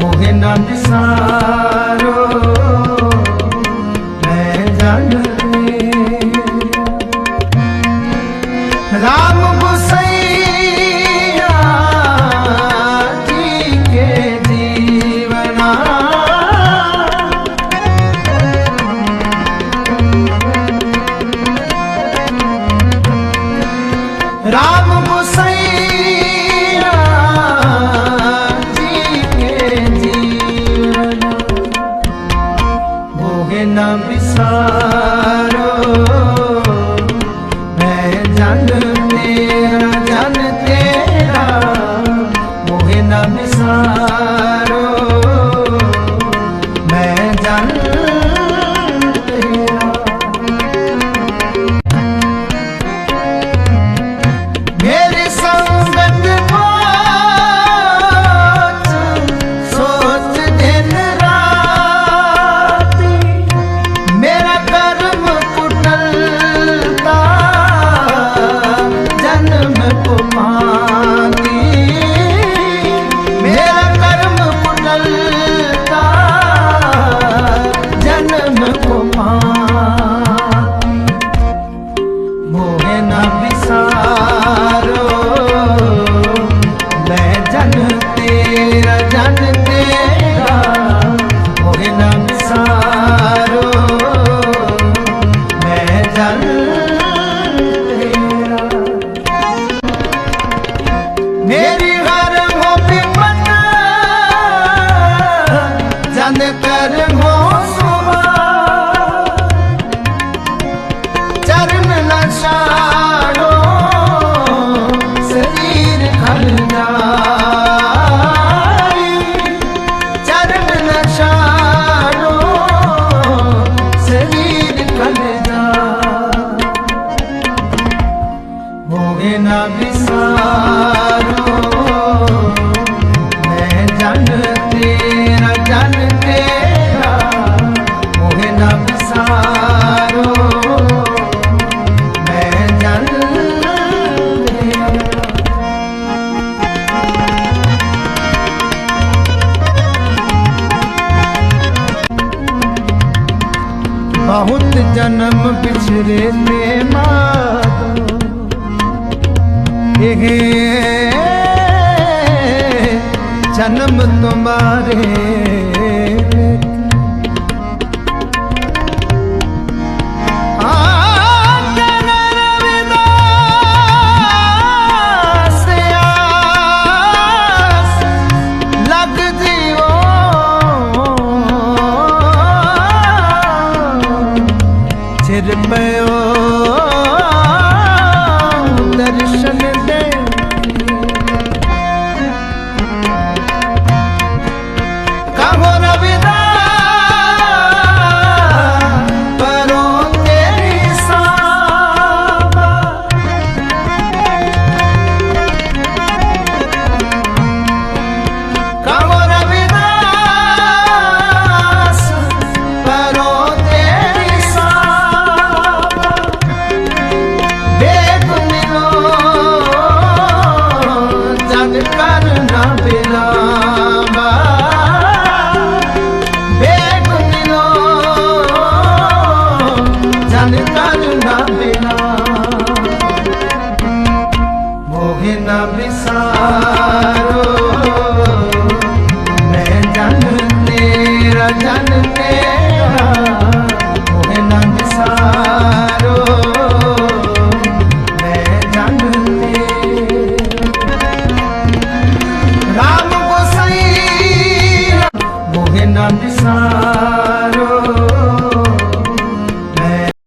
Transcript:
ਮੋਹਿ ਨੰਦ ਸਾਰੋ ਮੈਂ ਜਨ ਰਾਮ ਗੁਸਈਆ ਜੀ ਕੇ ਜੀਵਨਾ। ਰਾਮ ਗੁਸਈਆ ਨਾ ਵਿਸਾਰੋ बहुत जन्म बिछड़े ते माता ਇਹ ਜਨਮ ਤੁਮਾਰੇ ਸੰਸਾਰੋ ਮੈਂ ਜਨ ਤੇਰਾ ਜਨ